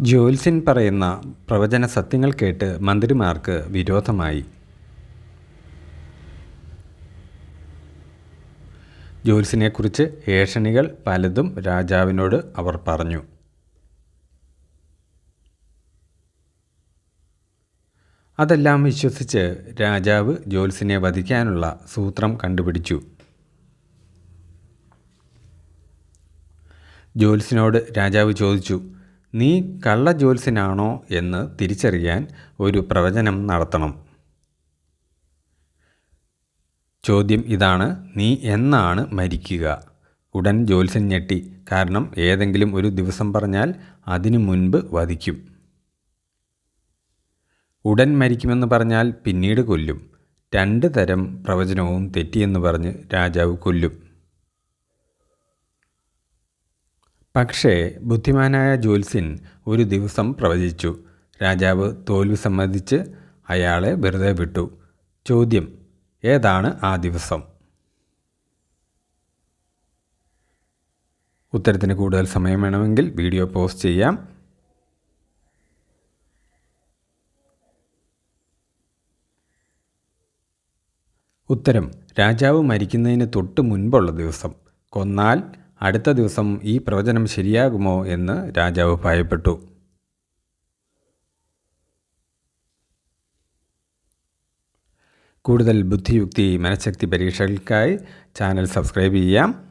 ജ്യോത്സ്യൻ പറയുന്ന പ്രവചന സത്യങ്ങൾ കേട്ട് മന്ത്രിമാർക്ക് വിരോധമായി. ജോൽസിനെക്കുറിച്ച് ഏഷണികൾ പലതും രാജാവിനോട് അവർ പറഞ്ഞു. അതെല്ലാം വിശ്വസിച്ച് രാജാവ് ജോൽസിനെ വധിക്കാനുള്ള സൂത്രം കണ്ടുപിടിച്ചു. ജോൽസിനോട് രാജാവ് ചോദിച്ചു നീ കള്ള ജ്യോത്സ്യനാണോ എന്ന് തിരിച്ചറിയാൻ ഒരു പ്രവചനം നടത്തണം. ചോദ്യം ഇതാണ്. നീ എന്നാണ് മരിക്കുക? ഉടൻ ജ്യോത്സ്യൻ ഞെട്ടി. കാരണം ഏതെങ്കിലും ഒരു ദിവസം പറഞ്ഞാൽ അതിനു മുൻപ് വധിക്കും. ഉടൻ മരിക്കുമെന്ന് പറഞ്ഞാൽ പിന്നീട് കൊല്ലും. രണ്ട് തരം പ്രവചനവും തെറ്റിയെന്ന് പറഞ്ഞ് രാജാവ് കൊല്ലും. പക്ഷേ ബുദ്ധിമാനായ ജ്യോത്സ്യൻ ഒരു ദിവസം പ്രവചിച്ചു. രാജാവ് തോൽവി സമ്മതിച്ച് അയാളെ വെറുതെ വിട്ടു. ചോദ്യം ഏതാണ് ആ ദിവസം? ഉത്തരത്തിന് കൂടുതൽ സമയം വേണമെങ്കിൽ വീഡിയോ പോസ്റ്റ് ചെയ്യാം. ഉത്തരം രാജാവ് മരിക്കുന്നതിന് തൊട്ട് മുൻപുള്ള ദിവസം. കൊന്നാൽ അടുത്ത ദിവസം ഈ പ്രവചനം ശരിയാകുമോ എന്ന് രാജാവ് ഭയപ്പെട്ടു. കൂടുതൽ ബുദ്ധിയുക്തി മനഃശക്തി പരീക്ഷകൾക്കായി ചാനൽ സബ്സ്ക്രൈബ് ചെയ്യാം.